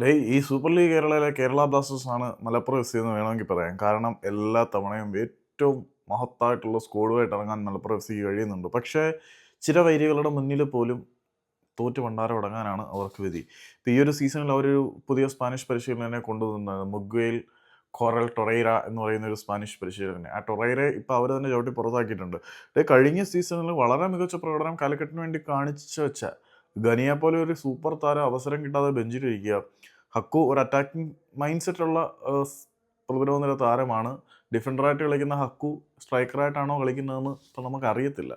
ഡേയ് ഈ super league കേരളയിലെ Kerala Blasters ആണ് മലപ്പുറം എഫ് സി എന്ന് വേണമെങ്കിൽ പറയാം. കാരണം എല്ലാ തവണയും ഏറ്റവും മഹത്തായിട്ടുള്ള സ്കോഡുമായിട്ട് ഇറങ്ങാൻ മലപ്പുറം എഫ് സിക്ക് കഴിയുന്നുണ്ട്. പക്ഷേ ചിരവൈരികളുടെ മുന്നിൽ പോലും തോറ്റ് ഭണ്ഡാരം അടങ്ങാനാണ് അവർക്ക് വിധി. ഇപ്പം ഈ ഒരു സീസണിൽ അവരൊരു പുതിയ സ്പാനിഷ് പരിശീലനെ കൊണ്ടുവന്നത് മുഗ്വേൽ കൊറൽ ടൊറൈറ എന്ന് പറയുന്ന ഒരു സ്പാനിഷ് പരിശീലനെ ആ ടൊറൈറെ ഇപ്പോൾ അവർ തന്നെ ചവിട്ടി പുറത്താക്കിയിട്ടുണ്ട്. ഡേ കഴിഞ്ഞ സീസണിൽ വളരെ മികച്ച പ്രകടനം കാലിക്കറ്റിന് വേണ്ടി കാണിച്ചു വെച്ച ഗനിയെ പോലെ ഒരു സൂപ്പർ താരം അവസരം കിട്ടാതെ ബെഞ്ചിലിരിക്കുക. ഹക്കു ഒരു അറ്റാക്കിംഗ് മൈൻഡ് സെറ്റുള്ള പ്രതിരോധ താരമാണ്. ഡിഫൻഡറായിട്ട് കളിക്കുന്ന ഹക്കു സ്ട്രൈക്കറായിട്ടാണോ കളിക്കുന്നതെന്ന് ഇപ്പം നമുക്ക് അറിയത്തില്ല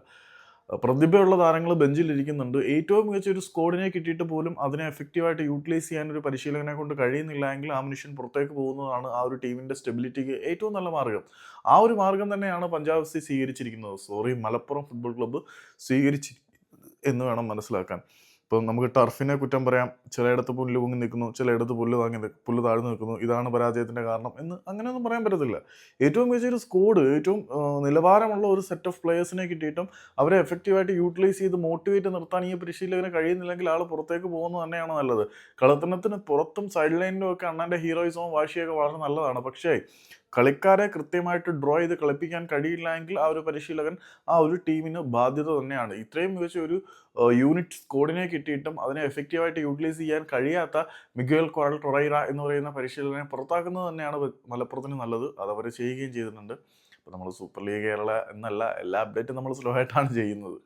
പ്രതിഭയുള്ള താരങ്ങൾ ബെഞ്ചിലിരിക്കുന്നുണ്ട്. ഏറ്റവും മികച്ച ഒരു സ്കോഡിനെ കിട്ടിയിട്ട് പോലും അതിനെ എഫക്റ്റീവായിട്ട് യൂട്ടിലൈസ് ചെയ്യാൻ ഒരു പരിശീലകനെ കൊണ്ട് കഴിയുന്നില്ല എങ്കിൽ ആ മനുഷ്യൻ പുറത്തേക്ക് പോകുന്നതാണ് ആ ഒരു ടീമിന്റെ സ്റ്റെബിലിറ്റിക്ക് ഏറ്റവും നല്ല മാർഗം. ആ ഒരു മാർഗം തന്നെയാണ് പഞ്ചാബ് എഫ് സി സ്വീകരിച്ചിരിക്കുന്നത്. സോറി മലപ്പുറം ഫുട്ബോൾ ക്ലബ്ബ് സ്വീകരിച്ചി എന്ന് വേണം മനസ്സിലാക്കാൻ. ഇപ്പം നമുക്ക് ടർഫിനെ കുറ്റം പറയാം ചിലയിടത്ത് പുല്ല് പൊങ്ങി നിൽക്കുന്നു ചിലയിടത്ത് പുല്ല് താങ്ങി പുല്ല് താഴ്ന്നു നിൽക്കുന്നു ഇതാണ് പരാജയത്തിന്റെ കാരണം എന്ന് അങ്ങനെയൊന്നും പറയാൻ പറ്റത്തില്ല. ഏറ്റവും മികച്ച ഒരു സ്കോഡ് ഏറ്റവും നിലവാരമുള്ള ഒരു സെറ്റ് ഓഫ് പ്ലേയേഴ്സിനെ കിട്ടിയിട്ടും അവരെ എഫക്റ്റീവായിട്ട് യൂട്ടിലൈസ് ചെയ്ത് മോട്ടിവേറ്റ് നിർത്താൻ ഈ പരിശീലകന് കഴിയുന്നില്ലെങ്കിൽ ആൾ പുറത്തേക്ക് പോകുന്നത് തന്നെയാണ് നല്ലത്. കളത്തിനത്തിന് പുറത്തും സൈഡ് ലൈനിലും ഒക്കെ അണ്ണന്റെ ഹീറോയിസവും വാശിയൊക്കെ വളരെ നല്ലതാണ്. പക്ഷേ കളിക്കാരെ കൃത്യമായിട്ട് ഡ്രോ ചെയ്ത് കളിപ്പിക്കാൻ കഴിയില്ല എങ്കിൽ ആ ഒരു പരിശീലകൻ ആ ഒരു ടീമിന് ബാധ്യത തന്നെയാണ്. ഇത്രയും മികച്ച ഒരു യൂണിറ്റ് സ്കോഡിനെ കിട്ടിയിട്ടും അതിനെ എഫക്റ്റീവായിട്ട് യൂട്ടിലൈസ് ചെയ്യാൻ കഴിയാത്ത മിഗുവൽ കൊറൽ ടൊറൈറ എന്ന് പറയുന്ന പരിശീലകനെ പുറത്താക്കുന്നത് തന്നെയാണ് മലപ്പുറത്തിന് നല്ലത്. അത് അവർ ചെയ്യുകയും ചെയ്തിട്ടുണ്ട്. അപ്പോൾ നമ്മൾ സൂപ്പർ ലീഗ് കേരള എന്നല്ല എല്ലാ അപ്ഡേറ്റും നമ്മൾ സ്ലോ ആയിട്ടാണ് ചെയ്യുന്നത്.